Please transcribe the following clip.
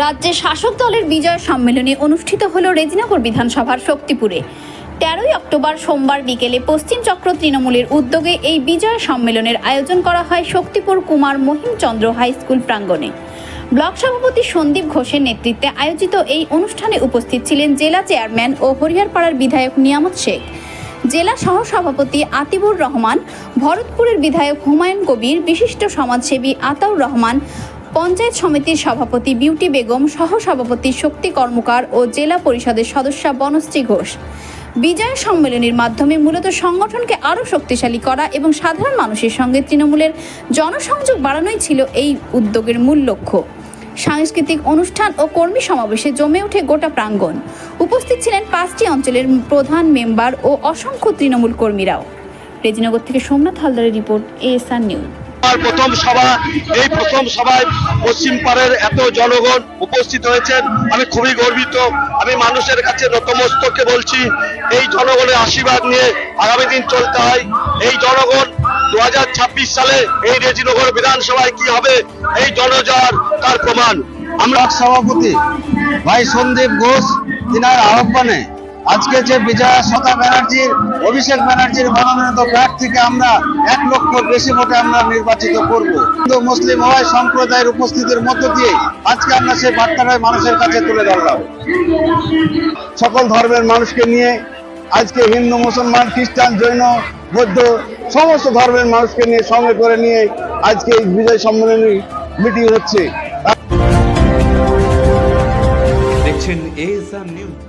রাজ্যে শাসক দলের বিজয় সম্মেলনে অনুষ্ঠিত হল রেজিনগর বিধানসভার শক্তিপুরে। তেরোই অক্টোবর সোমবার বিকেলে পশ্চিম চক্র তৃণমূলের উদ্যোগে এই বিজয় সম্মেলনের আয়োজন করা হয় শক্তিপুর কুমার মহিমচন্দ্র হাই স্কুল প্রাঙ্গণে। ব্লক সভাপতি সন্দীপ ঘোষের নেতৃত্বে আয়োজিত এই অনুষ্ঠানে উপস্থিত ছিলেন জেলা চেয়ারম্যান ও হরিহরপাড়ার বিধায়ক নিয়ামত শেখ। জেলা সহসভাপতি আতিবুর রহমান, ভরতপুরের বিধায়ক হুমায়ুন কবির, বিশিষ্ট সমাজসেবী আতাউর রহমান পঞ্চায়েত সমিতির সভাপতি বিউটি বেগম সহসভাপতি শক্তি কর্মকার ও জেলা পরিষদের সদস্যা বনশ্রী ঘোষ। বিজয় সম্মেলনের মাধ্যমে মূলত সংগঠনকে আরও শক্তিশালী করা এবং সাধারণ মানুষের সঙ্গে তৃণমূলের জনসংযোগ বাড়ানোই ছিল এই উদ্যোগের মূল লক্ষ্য। সাংস্কৃতিক অনুষ্ঠান ও কর্মী সমাবেশে জমে ওঠে গোটা প্রাঙ্গণ। উপস্থিত ছিলেন পাঁচটি অঞ্চলের প্রধান মেম্বার ও অসংখ্য তৃণমূল কর্মীরাও। রেজিনগর থেকে সোমনাথ হালদারের রিপোর্ট এএসআর নিউজ। আমার প্রথম সভা, এই প্রথম সভায় পশ্চিম পাড়ের এত জনগণ উপস্থিত হয়েছেন। আমি খুবই গর্বিত। আমি মানুষের কাছে নতমস্তকে বলছি, এই জনগণের আশীর্বাদ নিয়ে আগামী দিন চলতে হয়। এই জনগণ দু হাজার ছাব্বিশ সালে এই রেজিনগর বিধানসভায় কি হবে, এই জনজার তার প্রমাণ। আমরা সভাপতি ভাই সন্দীপ ঘোষ, তিনার আহ্বানে আজকে যে বিজয়া সতা ব্যানার্জির, অভিষেক ব্যানার্জির মনোনীত প্রার্থীকে আমরা এক লক্ষ বেশি ভোটে আমরা নির্বাচিত করব। হিন্দু, মুসলিম হয় সম্প্রদায়ের উপস্থিতির মধ্য দিয়ে আজকে আমরা সেই বার্তাটাই মানুষের কাছে তুলে ধরলাম। সকল ধর্মের মানুষকে নিয়ে আজকে হিন্দু, মুসলমান, খ্রিস্টান, জৈন, বৌদ্ধ, সমস্ত ধর্মের মানুষকে নিয়ে সঙ্গে করে নিয়ে আজকে এই বিজয় সম্মেলনী মিটিং হচ্ছে। দেখছেন নিউজ।